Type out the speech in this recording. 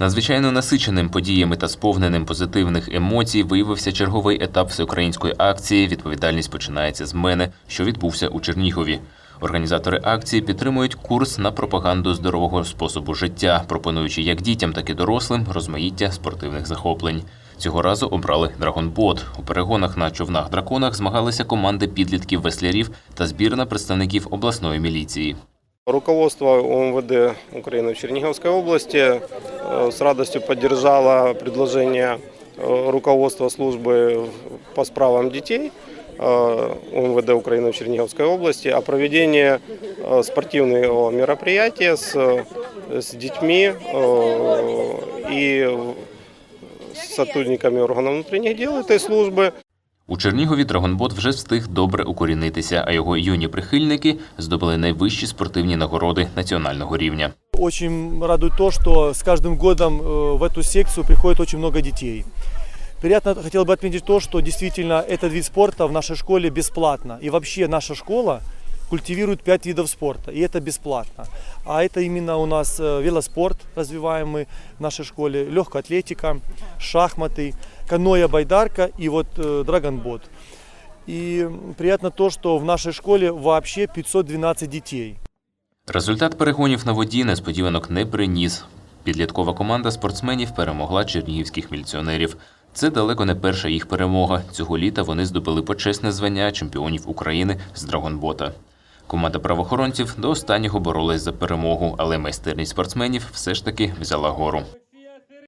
Надзвичайно насиченим подіями та сповненим позитивних емоцій виявився черговий етап всеукраїнської акції Відповідальність починається з мене, що відбувся у Чернігові. Організатори акції підтримують курс на пропаганду здорового способу життя, пропонуючи як дітям, так і дорослим розмаїття спортивних захоплень. Цього разу обрали драгонбот. У перегонах на човнах-драконах змагалися команди підлітків-веслярів та збірна представників обласної міліції. Руководство ОМВД Украины в Черниговской области э, с радостью поддержало предложение э, руководства службы по справам детей э, ОМВД Украины в Черниговской области о проведении спортивного мероприятия с, с детьми и сотрудниками органов внутренних дел этой службы. У Чернігові Драгонбот вже встиг добре укорінитися, а його юні прихильники здобули найвищі спортивні нагороди національного рівня. Очень радует то, что с каждым годом э, в эту секцию приходит очень много детей. Приятно хотел бы отметить то, что действительно этот вид спорта в нашей школе бесплатно. И вообще наша школа культивирует пять видов спорта, и это бесплатно. А это именно у нас э, велоспорт развиваемый в нашей школе, легкая атлетика, шахматы, каноэ, байдарка и вот э, драгонбот. И приятно то, что в нашей школе вообще 512 детей. Результат перегонів на воді несподіванок не приніс. Підліткова команда спортсменів перемогла чернігівських міліціонерів. Це далеко не перша їх перемога. Цього літа вони здобули почесне звання чемпіонів України з драгонбота. Команда правоохоронців до останнього боролась за перемогу, але майстерність спортсменів все ж таки взяла гору.